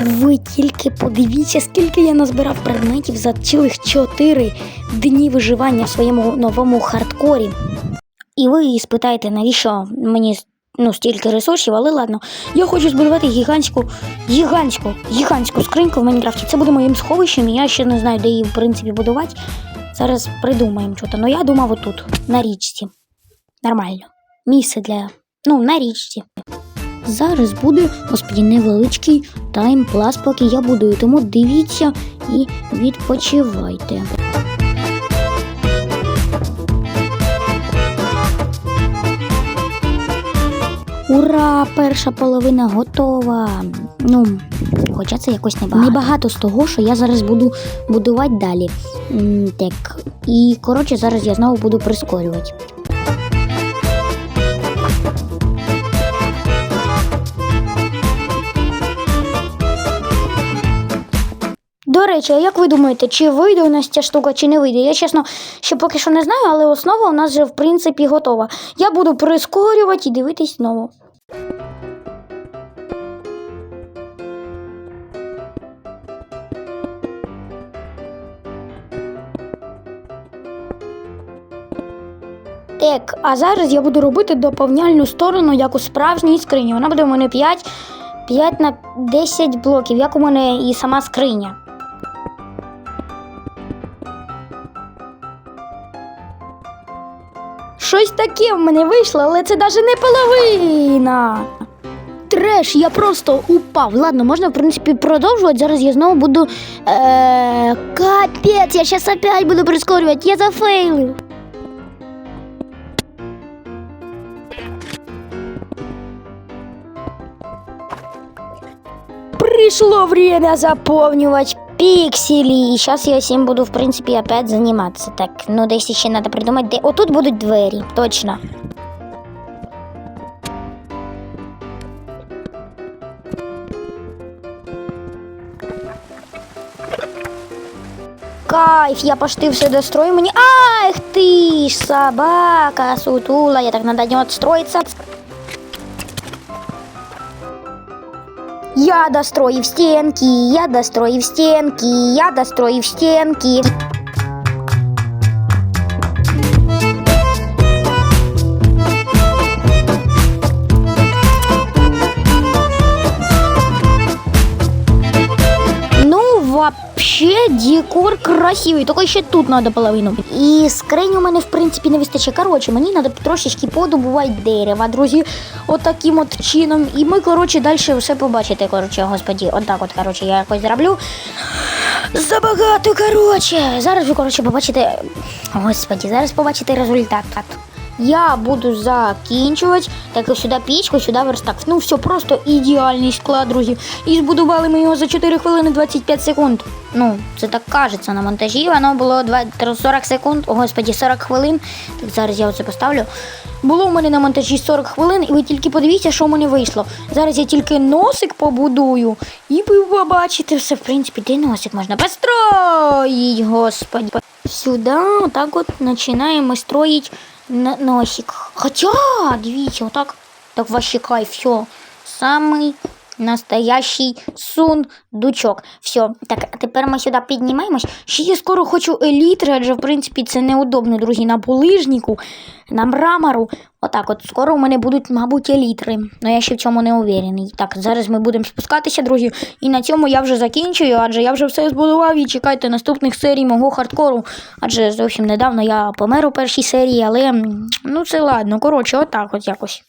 Ви тільки подивіться, скільки я назбирав предметів за цілих 4 дні виживання в своєму новому хардкорі. І ви спитаєте, навіщо мені ну, стільки ресурсів, але ладно. Я хочу збудувати гігантську, гігантську, гігантську скриньку в Майнкрафті. Це буде моїм сховищем, і я ще не знаю, де її в принципі будувати. Зараз придумаємо щось. Ну я думав отут, на річці. Нормально. Місце для. Ну, на річці. Зараз буде, господі, невеличкий таймплас, поки я будую. Тому дивіться і відпочивайте. Ура! Перша половина готова. Ну, хоча це якось небагато. Небагато з того, що я зараз буду будувати далі. Так, і коротше, зараз я знову буду прискорювати. Речі, а як ви думаєте, чи вийде у нас ця штука, чи не вийде? Я чесно ще поки що не знаю, але основа у нас вже в принципі готова. Я буду прискорювати і дивитись знову. Так, а зараз я буду робити доповняльну сторону, як у справжній скрині. Вона буде у мене 5, 5 на 10 блоків, як у мене і сама скриня. Щось таке в мене вийшло, але це навіть не половина. Треш, я просто упав. Ладно, можна, в принципі, продовжувати. Зараз я знову буду. Е- капець, я зараз опять буду прискорювати. Я зафейлив. Пришло время заполнивать пиксели. И сейчас я всем буду, в принципе, опять заниматься. Так, ну десь ще надо придумать, де... О, тут будуть двері, точно. Кайф, я почти все дострою. Мені. Ах ти ж, собака сутула. Я так надо не отстроиться. Я достроив стенки, я достроив стенки, я достроив стенки. Ну, вообще декор красивий, тільки ще тут надо половину. І скринь у мене, в принципі, не вистачає. Коротше, мені треба трошечки подобувати дерева, друзі. От от чином. І ми, коротше, далі все побачите. Коротше, господі, отак от, коротше, я якось зроблю. Забагато, коротше. Зараз ви, коротше, побачите. Господі, зараз побачите результат. Я буду закінчувати. Так, сюди пічку, сюди верстак. Ну, все, просто ідеальний склад, друзі. І збудували ми його за 4 хвилини 25 секунд. Ну, це так кажеться на монтажі. Воно було 20 40 секунд. О, господі, 40 хвилин. Так, зараз я оце поставлю. Було у мене на монтажі 40 хвилин, і ви тільки подивіться, що в мене вийшло. Зараз я тільки носик побудую, і побачите все, в принципі, де носик можна построїть, господи. Сюди, отак от починаємо строїть носик. Хоча, дивіться, отак, так вообще кайф, все. Самий настоящий сундучок. Все, так, а тепер ми сюди піднімаємось. Ще я скоро хочу елітри, адже в принципі це неудобно, друзі, на булижнику, на мрамору. Отак, от скоро у мене будуть, мабуть, елітри. Але я ще в цьому не уверений. Так, зараз ми будемо спускатися, друзі. І на цьому я вже закінчую, адже я вже все збудував і чекайте наступних серій мого хардкору. Адже зовсім недавно я помер у першій серії, але ну це ладно. Коротше, отак от якось.